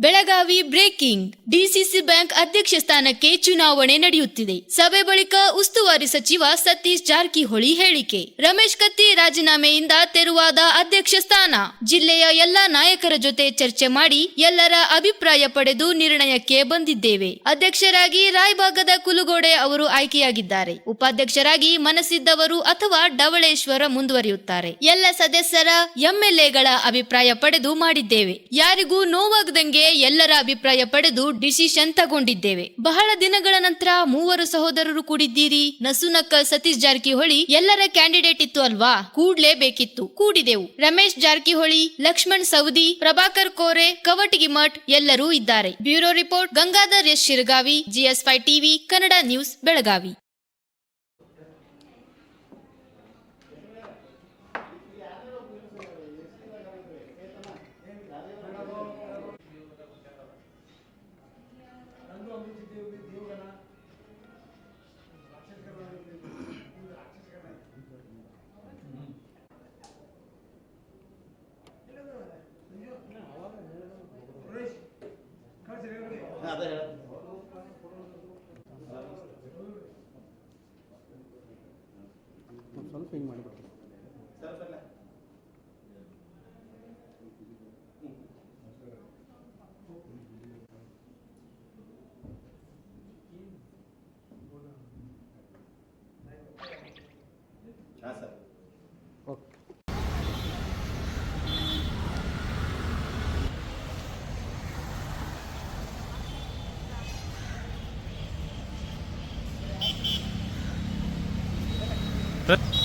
Belagavi breaking. DCC bank ಅಧ್ಯಕ್ಷ ಸ್ಥಾನಕ್ಕೆ ಚುನಾವಣೆ ನಡೆಯುತ್ತಿದೆ. ಸಭೆ ಬಳಿಕ ಉಸ್ತುವಾರಿ ಸಚಿವ ಸತೀಶ್ ಜಾರಕಿಹೊಳಿ ಹೇಳಿಕೆ. ರಮೇಶ್ ಕತ್ತಿ ರಾಜೀನಾಮೆಯಿಂದ ತೆರವಾದ ಅಧ್ಯಕ್ಷ ಸ್ಥಾನ. ಜಿಲ್ಲೆಯ ಎಲ್ಲಾ ನಾಯಕರ ಜೊತೆ ಚರ್ಚೆ ಮಾಡಿ ಎಲ್ಲರ ಅಭಿಪ್ರಾಯ ಪಡೆದು ನಿರ್ಣಯಕ್ಕೆ ಬಂದಿದ್ದೇವೆ. ಅಧ್ಯಕ್ಷರಾಗಿ ರಾಯಭಾಗದ ಕುಲುಗೋಡೆ ಅವರು ಆಯ್ಕೆಯಾಗಿದ್ದಾರೆ. ಉಪಾಧ್ಯಕ್ಷರಾಗಿ ಮನಸ್ಸಿದ್ದವರು ಅಥವಾ ಡವಳೇಶ್ವರ ಮುಂದುವರಿಯುತ್ತಾರೆ. ಎಲ್ಲ ಸದಸ್ಯರ ಎಂಎಲ್ಎಗಳ ಅಭಿಪ್ರಾಯ ಪಡೆದು ಮಾಡಿದ್ದೇವೆ. ಯಾರಿಗೂ ನೋವಾಗದಂಗೆ ಎಲ್ಲರ ಅಭಿಪ್ರಾಯ ಪಡೆದು ಡಿಸಿಷನ್ ತಗೊಂಡಿದ್ದೇವೆ. ಬಹಳ ದಿನಗಳ ನಂತರ ಮೂವರು ಸಹೋದರರು ಕೂಡಿದ್ದೀರಿ. ನಸುನಕ್ಕ ಸತೀಶ್ ಜಾರಕಿಹೊಳಿ ಎಲ್ಲರ ಕ್ಯಾಂಡಿಡೇಟ್ ಇತ್ತು ಅಲ್ವಾ? ಕೂಡ್ಲೇಬೇಕಿತ್ತು ಕೂಡಿದೆವು. ರಮೇಶ್ ಜಾರಕಿಹೊಳಿ, ಲಕ್ಷ್ಮಣ್ ಸೌದಿ ಪ್ರಭಾಕರ್ ಕೋರೆ, ಕವಟಗಿ ಮಠ್ ಎಲ್ಲರೂ ಇದ್ದಾರೆ. Bureau report, Gangadhar S Shiragavi GS five TV, Kannada news, Belagavi. ಅದೇ ಹೇಳ್ತೀನಿ ಸ್ವಲ್ಪ ಹಿಂಗೆ ಮಾಡಿಬಿಟ್ಟು ಹಾಂ ಸರ್ that